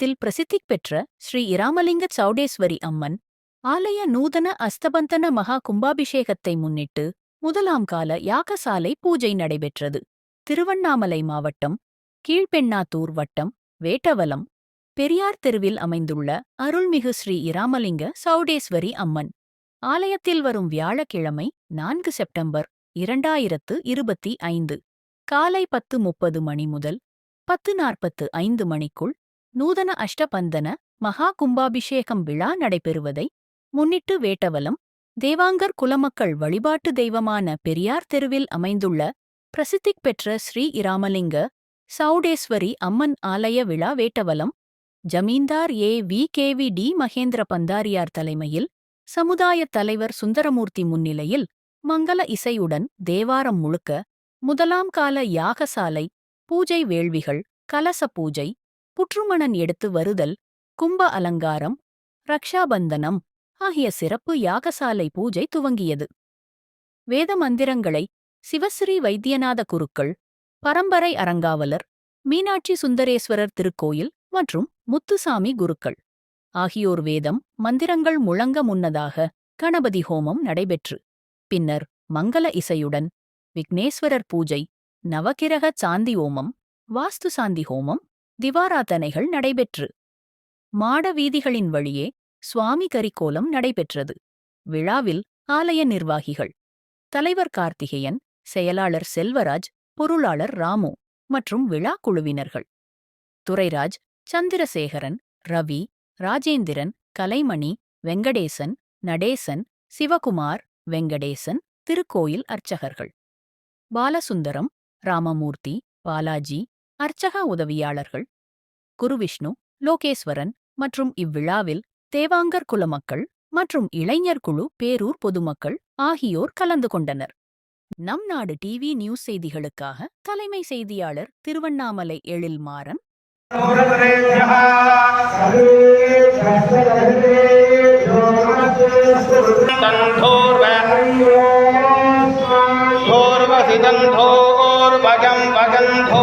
காலத்தில் பிரசித்தி பெற்ற ஸ்ரீ இராமலிங்க சௌடேஸ்வரி அம்மன் ஆலய நூதன அஸ்தபந்தன மகா கும்பாபிஷேகத்தை முன்னிட்டு முதலாம் கால யாகசாலை பூஜை நடைபெற்றது. திருவண்ணாமலை மாவட்டம் கீழ்பெண்ணாத்தூர் வட்டம் வேட்டவலம் பெரியார் தெருவில் அமைந்துள்ள அருள்மிகு ஸ்ரீ இராமலிங்க சௌடேஸ்வரி அம்மன். ஆலயத்தில் வரும் வியாழக்கிழமை நான்கு செப்டம்பர் இரண்டாயிரத்து இருபத்தி ஐந்து காலை பத்து முப்பது மணி முதல் பத்து நாற்பத்து ஐந்து மணிக்குள் நூதன அஷ்டபந்தன மகா கும்பாபிஷேகம் விழா நடைபெறுவதை முன்னிட்டு வேட்டவலம் தேவாங்கர் குலமக்கள் வழிபாட்டு தெய்வமான பெரியார் தெருவில் அமைந்துள்ள பிரசித்திக் பெற்ற ஸ்ரீ இராமலிங்க சௌடேஸ்வரி அம்மன் ஆலய விழா வேட்டவலம் ஜமீன்தார் A. V. KV T. Mahendra Pandariyar தலைமையில் சமுதாயத் தலைவர் சுந்தரமூர்த்தி முன்னிலையில் மங்கள இசையுடன் தேவாரம் முழுக்க முதலாம் கால யாகசாலை பூஜை வேள்விகள் கலச பூஜை புற்றுமணன் எடுத்து வருதல் கும்ப அலங்காரம் ரக்ஷாபந்தனம் ஆகிய சிறப்பு யாகசாலை பூஜை துவங்கியது. வேத மந்திரங்களை சிவஸ்ரீ வைத்தியநாத குருக்கள் பரம்பரை அரங்காவலர் மீனாட்சி சுந்தரேஸ்வரர் திருக்கோயில் மற்றும் முத்துசாமி குருக்கள் ஆகியோர் வேதம் மந்திரங்கள் முழங்க முன்னதாக கணபதி ஹோமம் நடைபெற்று பின்னர் மங்கள இசையுடன் விக்னேஸ்வரர் பூஜை நவகிரக சாந்தி ஓமம் வாஸ்து சாந்தி ஹோமம் திவாராதனைகள் நடைபெற்று மாட வீதிகளின் வழியே சுவாமி கரிக்கோலம் நடைபெற்றது. விழாவில் ஆலய நிர்வாகிகள் தலைவர் கார்த்திகேயன் செயலாளர் செல்வராஜ் பொருளாளர் ராமு மற்றும் விழா குழுவினர்கள். துரைராஜ் சந்திரசேகரன் ரவி ராஜேந்திரன் கலைமணி வெங்கடேசன் நடேசன் சிவகுமார் வெங்கடேசன் திருக்கோயில் அர்ச்சகர்கள். பாலசுந்தரம் ராமமூர்த்தி பாலாஜி அர்ச்சகா உதவியாளர்கள் குருவிஷ்ணு லோகேஸ்வரன் மற்றும் இவ்விழாவில் தேவாங்கர் குலமக்கள் மற்றும் இளைஞர் குழு பேரூர் பொதுமக்கள் ஆகியோர் கலந்து கொண்டனர் நம் நாடு டிவி நியூஸ் செய்திகளுக்காக தலைமை செய்தியாளர் திருவண்ணாமலை எழில் மாறன் ோர்வசிதந்தோர்வகம் வகந்தோ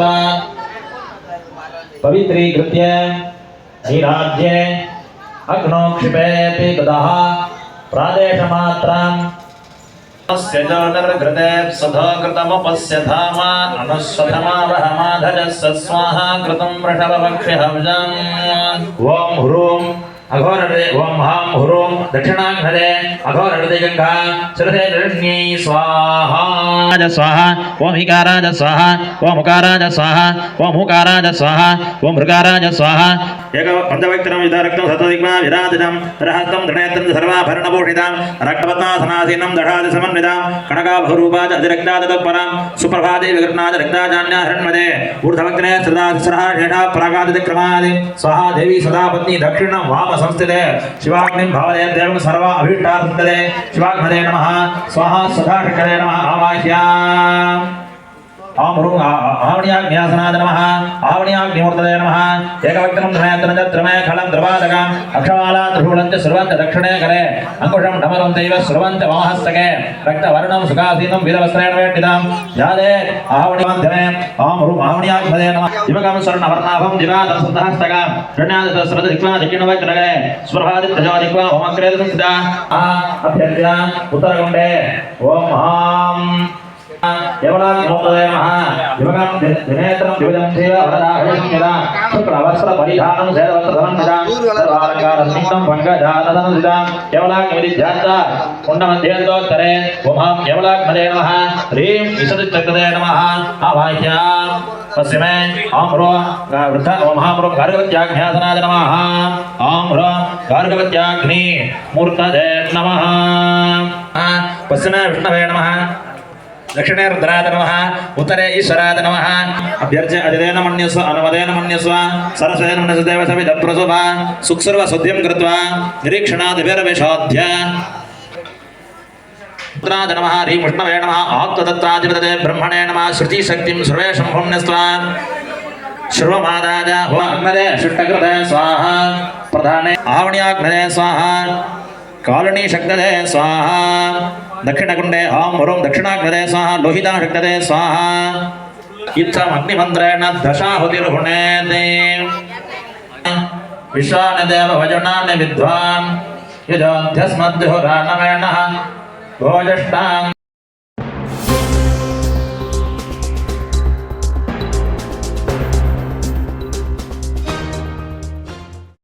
स्वा। पवित्रीकृत्य धीराद्य अग्नोक्षिपेऽपि गदः प्रादेशमात्राम्। अस्य जोडर्घृते सधोकृतमुपस्य धाम अनुस्वधमावहमाधजस्य स्वाहा कृतं वृषभवक्षिहव्यम् ॐ ह्रूं अघोरहृदे ओम हाँ ह्रूं दक्षिणाङ्घ्रे अघोरहृदे गङ्गा शिरसे निरण्यै स्वाहा। ज स्वाहा, ओम हिकाराज स्वाहा, ओम उकाराज स्वाहा, ओम हुकाराज स्वाहा, ओम हृकाराज स्वाहा ఏకవందవక్తం యుధరక్తం సతదిగ్మా విరాజితం రహస్తం దృఢయత్రం సర్వాభరణభూషితాం రక్తపత్నాసనాసీనం దఢాది సమన్వితాం కనకాభరూపాద అధిరక్తాద తత్పరాం సుప్రభాదే విఘ్నాద రక్తాజాన్యాహరణ్మదే ఊర్ధవక్నే సదా సరహ షేషా ప్రాగాదిక్రమాది స్వహా దేవి సదా పత్ని దక్షిణం వామ సంస్థితే శివాగ్నిం భావదే దేవం సర్వ అభీష్టార్థదే శివాగ్నదే నమ స్వహా సదా నమ ఆవాహ్యా. ఆమృంగ ఆవణ్యాగ్నియాసనాయ నమ ఆవణ్యాగ్నిమూర్తయ నమ ఏకవక్రం ధ్రమేత్రమే ఖలం ద్రవాదక అక్షమాలా త్రిశూలంచ స్రువంత దక్షిణే కరే అంకుశం డమరం దైవ స్రువంత వామహస్తకే రక్తవర్ణం సుఖాసీనం వీరవస్త్రేణ వేట్టిదాం యాదే ఆవణ్యమాధ్యమే ఆమృం ఆవణ్యాగ్నయ నమ. దివకం స్వర్ణవర్ణాభం దివాద సంధహస్తక శ్రణ్యాద స్రద దిక్వా దక్షిణవై కనగే స్వభాది ప్రజాదిక్వా హోమక్రేద సంసిద ఆ అభ్యర్థ్య ఉత్తరగుండే ఓం కుండమధ్యంతోత్తరే ఉమాం యవలాగ్మదే నమ హ్రీం విశదచక్రదే నమ ఆవాహ్యాం పశ్చిమే ఓం హ్రో వృద్ధ ఓం హాం హ్రో గార్గవత్యాఘ్యాసనాద నమ ఓం హ్రో గార్గవత్యాగ్ని మూర్తదే నమ పశ్చిమే విష్ణవే నమ दक्षिणेरुद्राद नम उत्तरे ईश्वराद नम अभ्यर्च अजदेन मण्यस्व अनुमदेन मण्यस्व सरसेन मन्यस्व देवसविदप्रसुभा सुक्षुर्वशुद्धिं कृत्वा, निरीक्षणादिभिर्विशोध्य। पुत्राद नमः ह्रीमुष्णवे नमः ब्रह्मणे श्रुतिशक्तिं शुष्टकृते स्वाहा। प्रधाने स्वाहा। शक्तदे स्वाहा। దక్షిణకుండే ఓం ఓం దక్షిణాగ్రదే స్వాహ లోహితా శక్తదే స్వాహ. ఇచ్చమగ్నిమంత్రేణ దశాహుతిర్హుణేతి. విశ్వాని దేవ వజనాన్ని విద్వాన్. యజోధ్యస్మద్హురాణమేణ భోజష్టాం